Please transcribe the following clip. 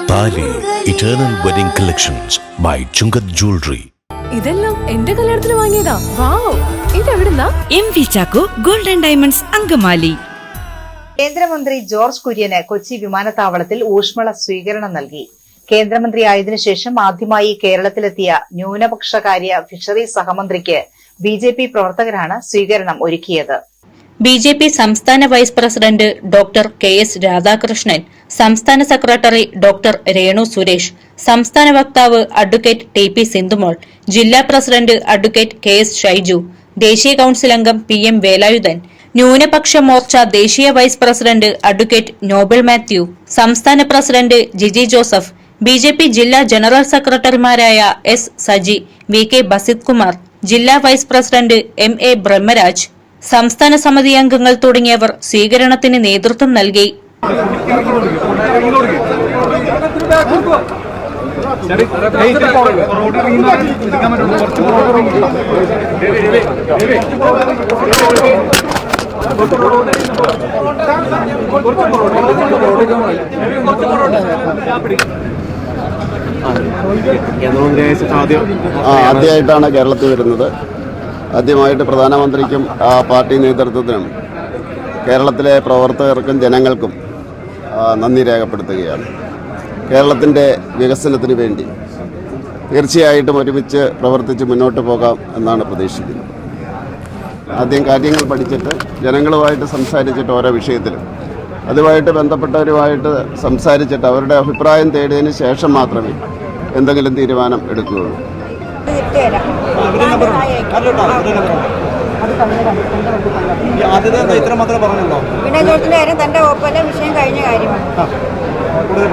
Eternal wedding collections by Chungath jewellery ഇതെല്ലാം എന്റെ കല്യാണത്തിന് വാങ്ങിയതാ. Wow. ഇതെവിടുന്നാ? M V Chacko golden diamonds Angamaly. കേന്ദ്രമന്ത്രി ജോർജ് കുര്യന് കൊച്ചി വിമാനത്താവളത്തിൽ ഊഷ്മള സ്വീകരണം നൽകി. കേന്ദ്രമന്ത്രി കേന്ദ്രമന്ത്രിയായതിനു ശേഷം ആദ്യമായി കേരളത്തിലെത്തിയ ന്യൂനപക്ഷകാര്യ ഫിഷറീസ് സഹമന്ത്രിക്ക് ബി ജെ പി പ്രവർത്തകരാണ് സ്വീകരണം ഒരുക്കിയത്. ബി ജെ പി സംസ്ഥാന vice president doctor K S Radhakrishnan സംസ്ഥാന സെക്രട്ടറി ഡോക്ടർ രേണു സുരേഷ് സംസ്ഥാന വക്താവ് അഡ്വക്കേറ്റ് ടി പി സിന്ധുമോൾ ജില്ലാ president advocate K S Shaiju ദേശീയ കൌൺസിൽ അംഗം പി എം വേലായുധൻ ന്യൂനപക്ഷ മോർച്ച ദേശീയ vice president advocate Nobel Mathew സംസ്ഥാന president Jiji Joseph B J P ജില്ലാ ജനറൽ സെക്രട്ടറിമാരായ S Saji V K Basith Kumar ജില്ലാ vice president M A Brahmaraj സംസ്ഥാന സമിതി അംഗങ്ങൾ തുടങ്ങിയവർ സ്വീകരണത്തിന് നേതൃത്വം നൽകി. ആദ്യമായിട്ടാണ് കേരളത്തിൽ വരുന്നത്. ആദ്യമായിട്ട് പ്രധാനമന്ത്രിക്കും ആ പാർട്ടി നേതൃത്വത്തിനും കേരളത്തിലെ പ്രവർത്തകർക്കും ജനങ്ങൾക്കും നന്ദി രേഖപ്പെടുത്തുകയാണ്. കേരളത്തിന്റെ വികസനത്തിന് വേണ്ടി തീർച്ചയായിട്ടും ഒരുമിച്ച് പ്രവർത്തിച്ച് മുന്നോട്ട് പോകാം എന്നാണ് പ്രതീക്ഷിക്കുന്നത്. ആദ്യം കാര്യങ്ങൾ പഠിച്ചിട്ട് ജനങ്ങളുമായിട്ട് സംസാരിച്ചിട്ട് ഓരോ വിഷയത്തിലും. അതുമായിട്ട് ബന്ധപ്പെട്ടവരുമായിട്ട് സംസാരിച്ചിട്ട് അവരുടെ അഭിപ്രായം തേടിയതിന് ശേഷം മാത്രമേ എന്തെങ്കിലും തീരുമാനം എടുക്കുകയുള്ളൂ. ഈ ജോർജിന്റെ കാര്യം തന്റെ ഒപ്പല്ല വിഷയം കഴിഞ്ഞ കാര്യമാണ്. കൂടുതൽ